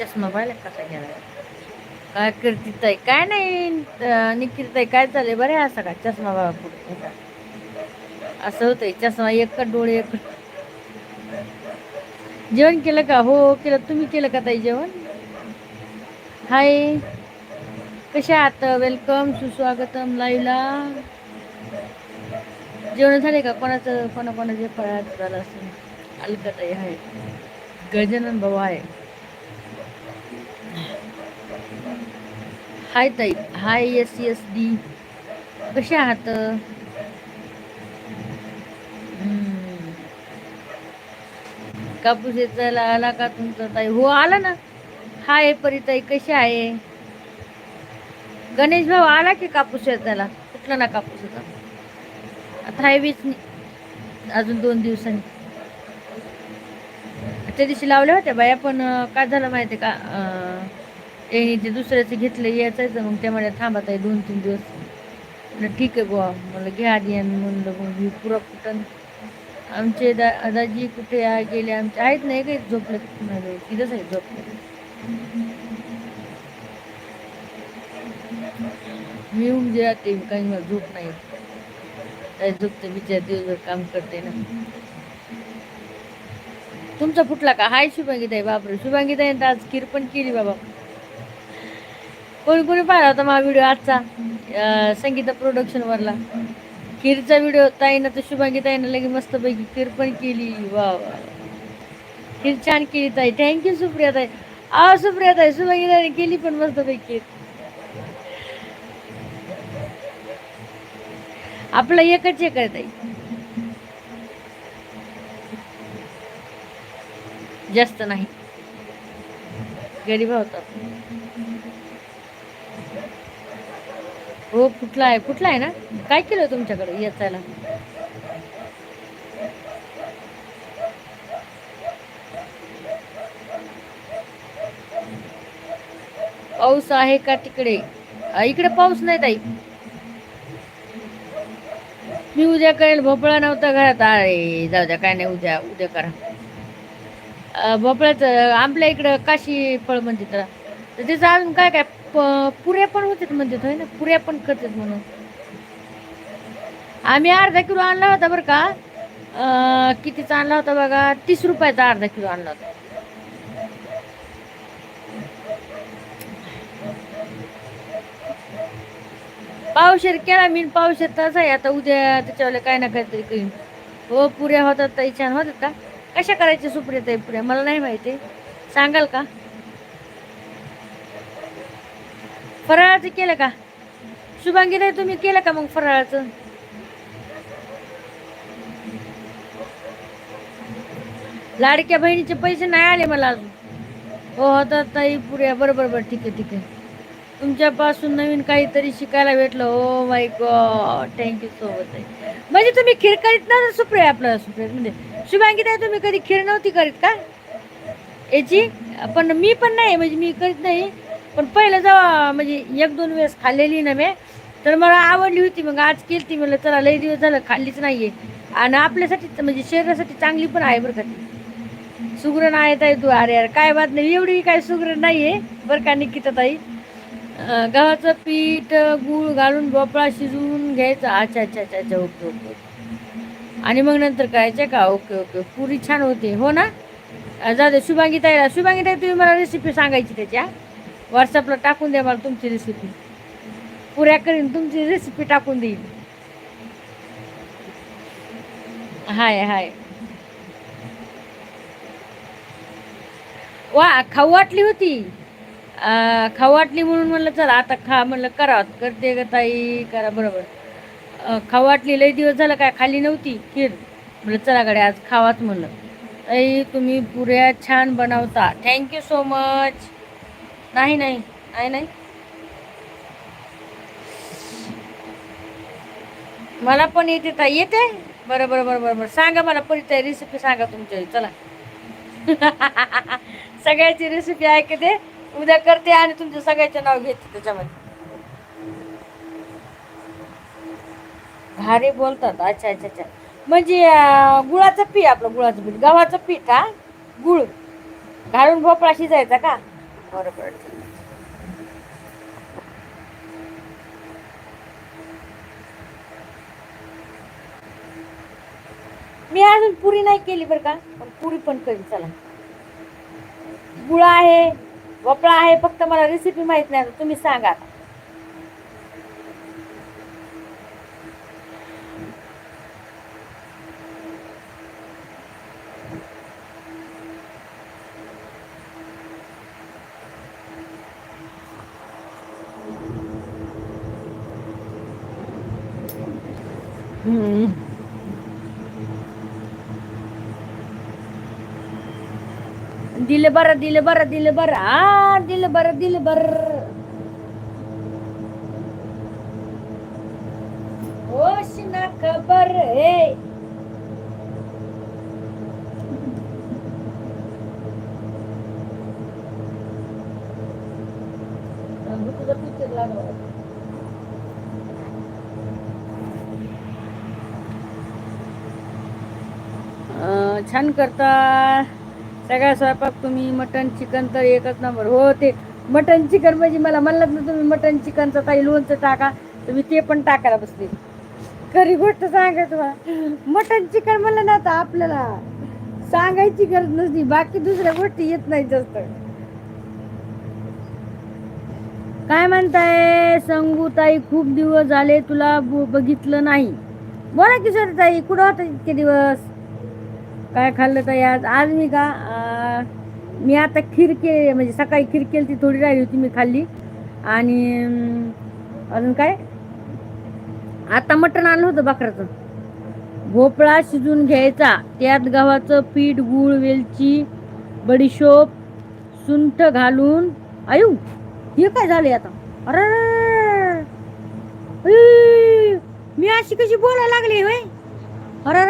चष्मा पाहिला कसा गेला काय करती ताई? काय नाही अं, निखिल काय चाललंय? बरे असं का? चष्मा बाबा पुढे असं होतंय चष्मा एक डोळे एक जेवण केलं का? हो केलं. तुम्ही केलं का ताई जेवण? हाय. कशा आहात? वेलकम सुस्वागतम लाईव्हला जेवण झाले का? कोणाचं कोणाकोणाचे फळ फळात झालं असं अलकताई आहे गजानन भाऊ आहे हाय ताई. हाय एस एस डी कसे आहात? कापूस वेचायला आला का तुमचा ताई? हो आला ना. हाय परिताई कशी आहे? गणेश भाऊ आला की कापूस वेचायला कुठला ना कापूस होता? आता हाय वीस अजून दोन दिवसांनी. त्या दिवशी लावल्या होत्या बाया पण काय झालं माहिती का? त्यांनी यांनी ते दुसऱ्याचं घेतलं यायचं मग त्या म्हणे थांबत आहे दोन तीन दिवस. ठीक आहे बुवा. मला घ्या आधी. आणि म्हणलं मग मी पुरा कुठं आमचे दा दादाजी कुठे गेले? आमचे आहेत नाही काही झोपले नाही तिथंच आहेत झोपले मी येऊन राहते काही मला झोप नाही काय झोपते बिचार दिवसभर काम करते ना. तुमचा फुटला का? हाय शुभांगीताई बापरे. शुभांगीताई आज खीर पण केली बाबा. कोणी कोणी पाहिला होता माझा व्हिडिओ आजचा संगीता प्रोडक्शन वरला. खीरचा व्हिडिओ ताईनं तर शुभांगी ताईनं लगे मस्तपैकी खीर पण केली. वा वा खीर छान केली ताई. थँक्यू सुप्रिया ताई. आ सुप्रिया ताई शुभांगी ताईने केली पण मस्तपैकी खीर. आपलं एकच एक आहे ताई. जास्त नाही. गरीब होतात हो कुठला आहे? कुठला आहे ना? काय केलं तुमच्याकडे याचायला पाऊस आहे का तिकडे? इकडे पाऊस नाही ताई. मी उद्या करेल भोपळा नव्हता घरात. अरे जाऊ द्या काय नाही उद्या उद्या करा. भोपळ्याचं आपल्या इकडं काशी फळ म्हणते त्याला. तर त्याचं अजून काय काय पुऱ्या पण होतात म्हणतात होय ना? पुऱ्या पण करतात म्हणून. आम्ही अर्धा किलो आणला होता बरं का. कितीचा आणला होता बघा? तीस रुपयाचा अर्धा किलो आणला होता. पावशेर केला मी पावशेर तसा आहे. आता उद्या त्याच्यावर काय ना काहीतरी करीन. हो पुऱ्या होतात ताई छान होतात का? कशा करायच्या सुपुऱ्या ताई पुऱ्या? मला नाही माहिती. सांगाल का? फराळाचं केलं का? शुभांगी तुम्ही केलं का मग फराळाचं? लाडक्या बहिणीचे पैसे नाही आले मला अजून. हो तर ताई पुऱ्या बरोबर बरं ठीक आहे ठीक आहे. तुमच्यापासून नवीन काहीतरी शिकायला भेटलं. हो my god thank you so much म्हणजे तुम्ही खीर करीत ना सुप्रिया? आपलं सुप्रिया म्हणजे शुभांगी ताई तुम्ही कधी खीर नव्हती करीत का? याची? पण मी पण नाही म्हणजे मी करीत नाही. पण पहिलं जेव्हा म्हणजे एक दोन वेळेस खाल्लेली ना मी तर मला आवडली होती. मग आज केली ती म्हणलं चला लई दिवस झालं खाल्लीच नाही आहे आणि आपल्यासाठी म्हणजे शरीरासाठी चांगली पण आहे बरं का ती. सुगरण आहे ताई तू. अरे अरे काय बात नाही. एवढी काय सुगरण आहे बरं का निकिता ताई. गव्हाचं पीठ गूळ घालून भोपळा शिजवून घ्यायचा. अच्छा अच्छा अच्छा अच्छा ओके ओके आणि मग नंतर करायचं का? ओके ओके पुरी छान होते. हो ना? अं, जाऊ दे शुभांगी ताईला शुभांगी ताई तुम्ही मला रेसिपी सांगायची त्याच्या व्हॉट्सअपला टाकून द्या मला तुमची रेसिपी पुऱ्या करीन तुमची रेसिपी टाकून देईल हाय हाय. वा खाऊ वाटली होती. खाऊ वाटली म्हणून म्हणलं चला आता खा. म्हणलं करा. करते का ताई. करा. बरोबर. खाऊ वाटली लई दिवस झालं काय खाली नव्हती खीर. म्हणलं चला कडे आज खावाच. म्हणलं. ताई तुम्ही पुऱ्या छान बनवता. थँक्यू सो मच नाही नाही. नाही नाही. मला पण येते ताई. येते? बरं बरं बरं बरं बरं. सांगा मला पण ताई रेसिपी सांगा तुमच्या चला. सगळ्याची रेसिपी ऐकते. उद्या करते आणि तुमचं सगळ्याचं नाव घेते त्याच्यामध्ये. भारी बोलतात. अच्छा अच्छा अच्छा. म्हणजे गुळाचं पीठ आपलं गुळाचं पीठ. गव्हाचं पीठ हा? गुळ. घालून भोपळा शिजायचा का? बरोबर. मी अजून पुरी नाही केली बरं का पण पुरी पण करीन चला. गुळ आहे भोपळा आहे फक्त मला रेसिपी माहीत नाही तुम्ही सांगा. हम्म. दिलं बरं दिलं बरं दिलं बरं आ दिलं बरं दिलं बरं होश ना खबर हे तुझा छान करता. सगळा स्वयंपाक तुम्ही मटन चिकन तर एकच नंबर हो ते मटन चिकन म्हणजे मला म्हणलं ना तुम्ही मटन चिकनचं काही लोणचं टाका तुम्ही ते पण टाकायला बसले. खरी गोष्ट सांगा तुम्हाला मटन चिकन म्हणलं ना आता आपल्याला सांगायची गरज नसती बाकी दुसऱ्या गोष्टी येत नाही जास्त. काय म्हणताय? संगू ताई खूप दिवस झाले तुला ब- बघितलं नाही. बोला किशोर ताई कुठं होता इतके दिवस? काय खाल्लं तर आज आज मी का मी आता खीर केली म्हणजे सकाळी खीर केली ती थोडी राहिली होती मी खाल्ली. आणि अजून काय? आता मटण आणलं होतं बकऱ्याचं. भोपळा शिजून घ्यायचा. त्यात गव्हाचं पीठ गूळ वेलची बडीशोप सुंठ घालून. आयु हे काय झाले आता? अरे मी अशी कशी बोलायला लागली होय अरे